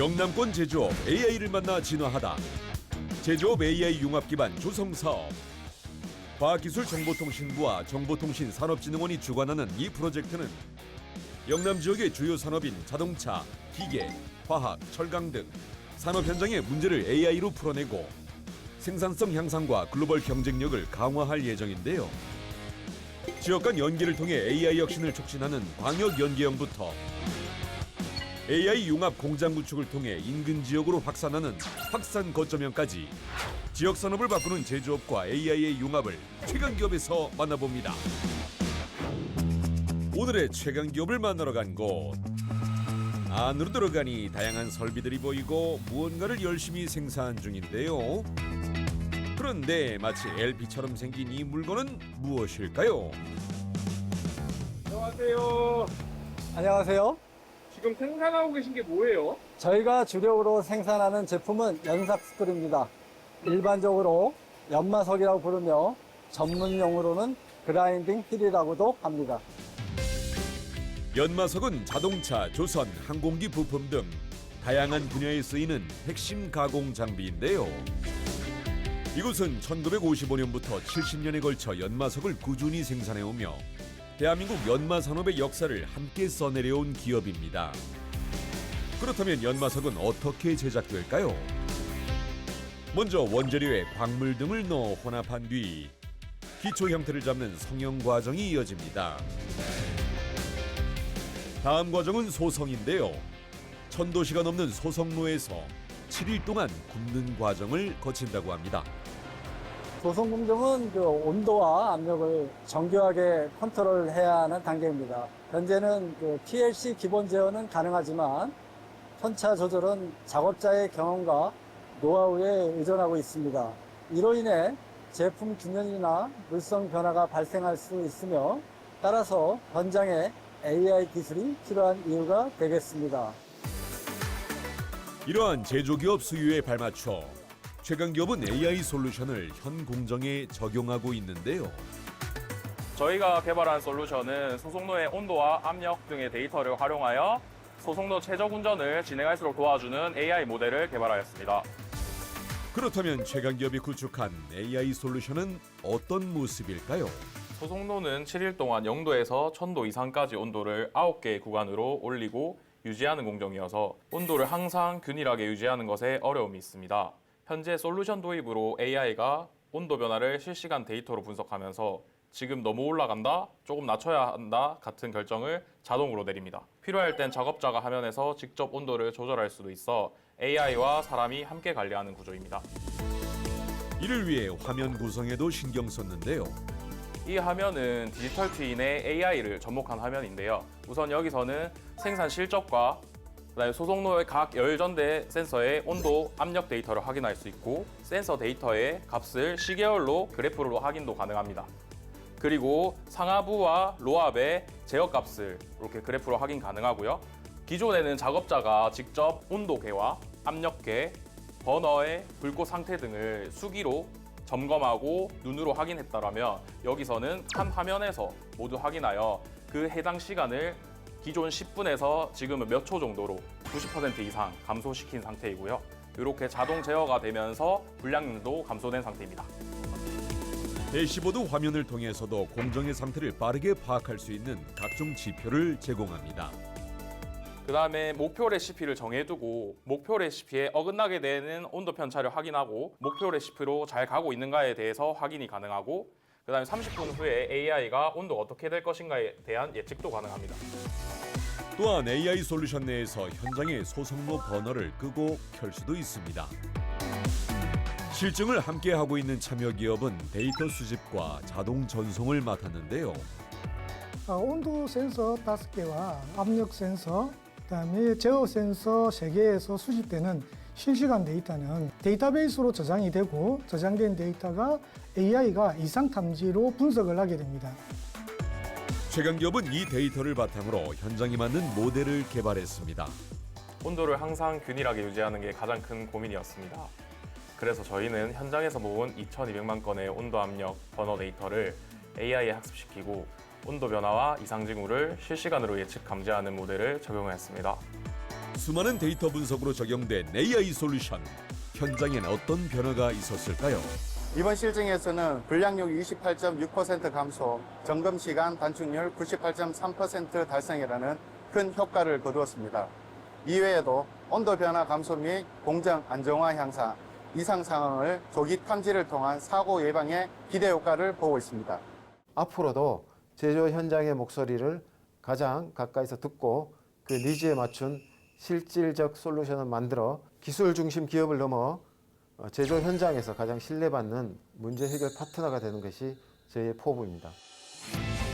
영남권 제조업 AI를 만나 진화하다. 제조업 AI 융합 기반 조성 사업. 과학기술 정보통신부와 정보통신산업진흥원이 주관하는 이 프로젝트는 영남 지역의 주요 산업인 자동차, 기계, 화학, 철강 등 산업 현장의 문제를 AI로 풀어내고 생산성 향상과 글로벌 경쟁력을 강화할 예정인데요. 지역 간 연계를 통해 AI 혁신을 촉진하는 광역 연계형부터 AI 융합 공장 구축을 통해 인근 지역으로 확산하는 확산 거점형까지 지역 산업을 바꾸는 제조업과 AI의 융합을 최강 기업에서 만나봅니다. 오늘의 최강 기업을 만나러 간 곳. 안으로 들어가니 다양한 설비들이 보이고 무언가를 열심히 생산 중인데요. 그런데 마치 LP처럼 생긴 이 물건은 무엇일까요? 안녕하세요. 안녕하세요. 지금 생산하고 계신 게 뭐예요? 저희가 주력으로 생산하는 제품은 연삭 스크류입니다. 일반적으로 연마석이라고 부르며 전문 용어로는 그라인딩 힐이라고도 합니다. 연마석은 자동차, 조선, 항공기 부품 등 다양한 분야에 쓰이는 핵심 가공 장비인데요. 이곳은 1955년부터 70년에 걸쳐 연마석을 꾸준히 생산해 오며 대한민국 연마 산업의 역사를 함께 써내려온 기업입니다. 그렇다면 연마석은 어떻게 제작될까요? 먼저 원재료에 광물 등을 넣어 혼합한 뒤 기초 형태를 잡는 성형 과정이 이어집니다. 다음 과정은 소성인데요. 천도시가 넘는 소성로에서 7일 동안 굽는 과정을 거친다고 합니다. 조성 공정은 그 온도와 압력을 정교하게 컨트롤해야 하는 단계입니다. 현재는 그 PLC 기본 제어는 가능하지만 편차 조절은 작업자의 경험과 노하우에 의존하고 있습니다. 이로 인해 제품 균열이나 물성 변화가 발생할 수 있으며 따라서 현장에 AI 기술이 필요한 이유가 되겠습니다. 이러한 제조기업 수요에 발맞춰 최강기업은 AI 솔루션을 현 공정에 적용하고 있는데요. 저희가 개발한 솔루션은 소속로의 온도와 압력 등의 데이터를 활용하여 소속로 최적 운전을 진행할수록 도와주는 AI 모델을 개발하였습니다. 그렇다면 최강기업이 구축한 AI 솔루션은 어떤 모습일까요? 소속로는 7일 동안 0도에서 1000도 이상까지 온도를 9개의 구간으로 올리고 유지하는 공정이어서 온도를 항상 균일하게 유지하는 것에 어려움이 있습니다. 현재 솔루션 도입으로 AI가 온도 변화를 실시간 데이터로 분석하면서 지금 너무 올라간다, 조금 낮춰야 한다 같은 결정을 자동으로 내립니다. 필요할 땐 작업자가 화면에서 직접 온도를 조절할 수도 있어 AI와 사람이 함께 관리하는 구조입니다. 이를 위해 화면 구성에도 신경 썼는데요. 이 화면은 디지털 트윈의 AI를 접목한 화면인데요. 우선 여기서는 생산 실적과 그다음에 소속로의 각 열전대 센서의 온도, 압력 데이터를 확인할 수 있고 센서 데이터의 값을 시계열로 그래프로 확인도 가능합니다. 그리고 상하부와 로압의 제어 값을 이렇게 그래프로 확인 가능하고요. 기존에는 작업자가 직접 온도계와 압력계, 버너의 불꽃 상태 등을 수기로 점검하고 눈으로 확인했다라면 여기서는 한 화면에서 모두 확인하여 그 해당 시간을 기존 10분에서 지금은 몇 초 정도로 90% 이상 감소시킨 상태이고요. 이렇게 자동 제어가 되면서 불량률도 감소된 상태입니다. 대시보드 화면을 통해서도 공정의 상태를 빠르게 파악할 수 있는 각종 지표를 제공합니다. 그 다음에 목표 레시피를 정해두고 목표 레시피에 어긋나게 되는 온도 편차를 확인하고 목표 레시피로 잘 가고 있는가에 대해서 확인이 가능하고 그 다음에 30분 후에 AI가 온도가 어떻게 될 것인가에 대한 예측도 가능합니다. 또한 AI 솔루션 내에서 현장의 소성로 버너를 끄고 켤 수도 있습니다. 실증을 함께 하고 있는 참여 기업은 데이터 수집과 자동 전송을 맡았는데요. 어, 온도 센서 5개와 압력 센서, 그다음에 제어 센서 3개에서 수집되는 실시간 데이터는 데이터베이스로 저장이 되고 저장된 데이터가 AI가 이상 탐지로 분석을 하게 됩니다. 최강 기업은 이 데이터를 바탕으로 현장에 맞는 모델을 개발했습니다. 온도를 항상 균일하게 유지하는 게 가장 큰 고민이었습니다. 그래서 저희는 현장에서 모은 2,200만 건의 온도 압력 번호 데이터를 AI에 학습시키고 온도 변화와 이상 징후를 실시간으로 예측 감지하는 모델을 적용했습니다. 수많은 데이터 분석으로 적용된 AI 솔루션. 현장엔 어떤 변화가 있었을까요? 이번 실증에서는 불량률 28.6% 감소, 점검 시간 단축률 98.3% 달성이라는 큰 효과를 거두었습니다. 이외에도 온도 변화 감소 및 공정 안정화 향상, 이상 상황을 조기 탐지를 통한 사고 예방에 기대 효과를 보고 있습니다. 앞으로도 제조 현장의 목소리를 가장 가까이서 듣고 그 니즈에 맞춘 실질적 솔루션을 만들어 기술 중심 기업을 넘어 어, 제조 현장에서 가장 신뢰받는 문제 해결 파트너가 되는 것이 저희의 포부입니다.